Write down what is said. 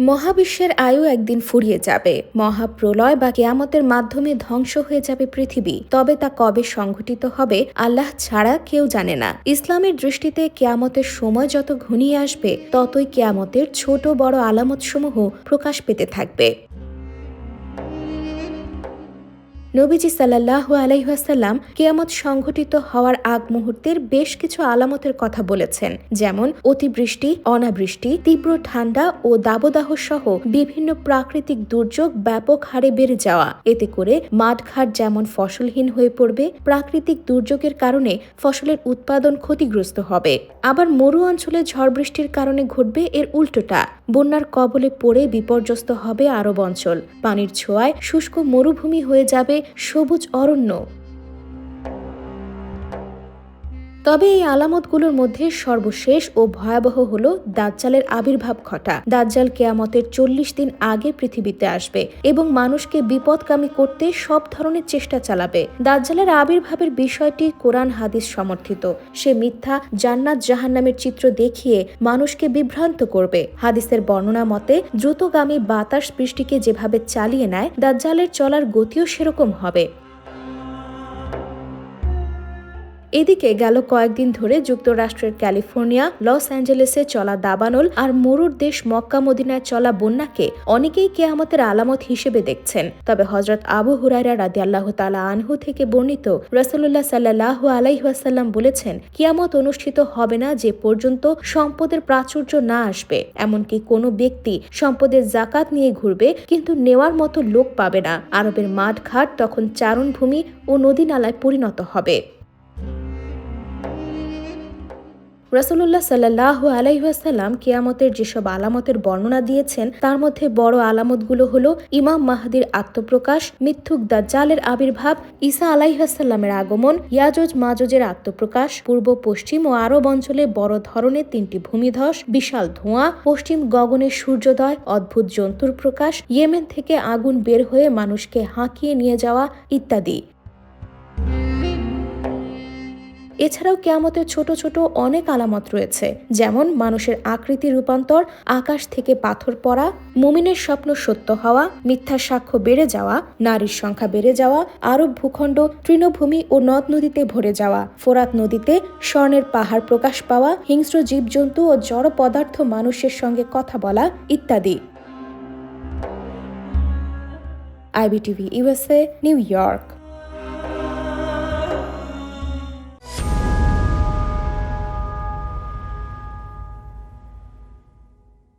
মহাবিশ্বের আয়ু একদিন ফুরিয়ে যাবে। মহাপ্রলয় বা কেয়ামতের মাধ্যমে ধ্বংস হয়ে যাবে পৃথিবী। তবে তা কবে সংঘটিত হবে, আল্লাহ ছাড়া কেউ জানে না। ইসলামের দৃষ্টিতে কেয়ামতের সময় যত ঘনিয়ে আসবে, ততই কেয়ামতের ছোট বড় আলামতসমূহ প্রকাশ পেতে থাকবে। নবীজি সাল্লাহ আলাইহাসাল্লাম কেয়ামত সংঘটিত হওয়ার আগ মুহূর্তের বেশ কিছু আলামতের কথা বলেছেন, যেমন অতিবৃষ্টি, অনাবৃষ্টি, তীব্র ঠান্ডা ও দাবদাহ সহ বিভিন্ন প্রাকৃতিক দুর্যোগ ব্যাপক হারে বেড়ে যাওয়া। এতে করে মাঠঘাট যেমন ফসলহীন হয়ে পড়বে, প্রাকৃতিক দুর্যোগের কারণে ফসলের উৎপাদন ক্ষতিগ্রস্ত হবে। আবার মরু অঞ্চলে ঝড় বৃষ্টির কারণে ঘটবে এর উল্টোটা। বন্যার কবলে পড়ে বিপর্যস্ত হবে আরব অঞ্চল। পানির ছোঁয়ায় শুষ্ক মরুভূমি হয়ে যাবে সবুজ অরণ্য। তবে এই আলামতগুলোর মধ্যে সর্বশেষ ও ভয়াবহ হল দাজ্জালের আবির্ভাব ঘটা। দাজ্জাল কেয়ামতের চল্লিশ দিন আগে পৃথিবীতে আসবে এবং মানুষকে বিপদকামী করতে সব ধরনের চেষ্টা চালাবে। দাজ্জালের আবির্ভাবের বিষয়টি কোরআন হাদিস সমর্থিত। সে মিথ্যা, জান্নাত জাহান্নামের চিত্র দেখিয়ে মানুষকে বিভ্রান্ত করবে। হাদিসের বর্ণনা মতে, দ্রুতগামী বাতাস বৃষ্টিকে যেভাবে চালিয়ে নেয়, দাজ্জালের চলার গতিও সেরকম হবে। এদিকে গেল কয়েকদিন ধরে যুক্তরাষ্ট্রের ক্যালিফোর্নিয়া, লস অ্যাঞ্জেলেসে চলা দাবানল আর মরুর দেশ মক্কা মদিনায় চলা বন্যাকে অনেকেই কেয়ামতের আলামত হিসেবে দেখছেন। তবে হজরত আবু হুরাইরা রাদি আল্লাহ তালা আনহু থেকে বর্ণিত রসুল্লাহ সাল্লাহ আলাইহাসাল্লাম বলেছেন, কিয়ামত অনুষ্ঠিত হবে না যে পর্যন্ত সম্পদের প্রাচুর্য না আসবে। এমনকি কোনো ব্যক্তি সম্পদের জাকাত নিয়ে ঘুরবে কিন্তু নেওয়ার মতো লোক পাবে না। আরবের মাঠঘাট তখন চারণভূমি ও নদী নালায় পরিণত হবে। রাসুল্লাহ সাল্লাহ আলাইহাসাল্লাম কেয়ামতের যেসব আলামতের বর্ণনা দিয়েছেন, তার মধ্যে বড় আলামতগুলো হলো ইমাম মাহাদির আত্মপ্রকাশ, মিথ্যুক দাজ্জালের আবির্ভাব, ঈসা আলাইহাসাল্লামের আগমন, ইয়াজজ মাজজের আত্মপ্রকাশ, পূর্ব, পশ্চিম ও আরব অঞ্চলে বড় ধরনের তিনটি ভূমিধস, বিশাল ধোঁয়া, পশ্চিম গগনের সূর্যোদয়, অদ্ভুত জন্তুর প্রকাশ, ইয়েমেন থেকে আগুন বের হয়ে মানুষকে হাঁকিয়ে নিয়ে যাওয়া ইত্যাদি। এছাড়াও কেয়ামতের ছোট ছোট অনেক আলামত রয়েছে, যেমন মানুষের আকৃতি রূপান্তর, আকাশ থেকে পাথর পড়া, মুমিনের স্বপ্ন সত্য হওয়া মিথ্যা সাক্ষ্য বেড়ে যাওয়া, নারীর সংখ্যা বেড়ে যাওয়া, আরব ভূখণ্ড, তৃণভূমি ও নদ নদীতে ভরে যাওয়া, ফোরাত নদীতে স্বর্ণের পাহাড় প্রকাশ পাওয়া, হিংস্র জীবজন্তু ও জড় পদার্থ মানুষের সঙ্গে কথা বলা ইত্যাদি। IBTV USA New York.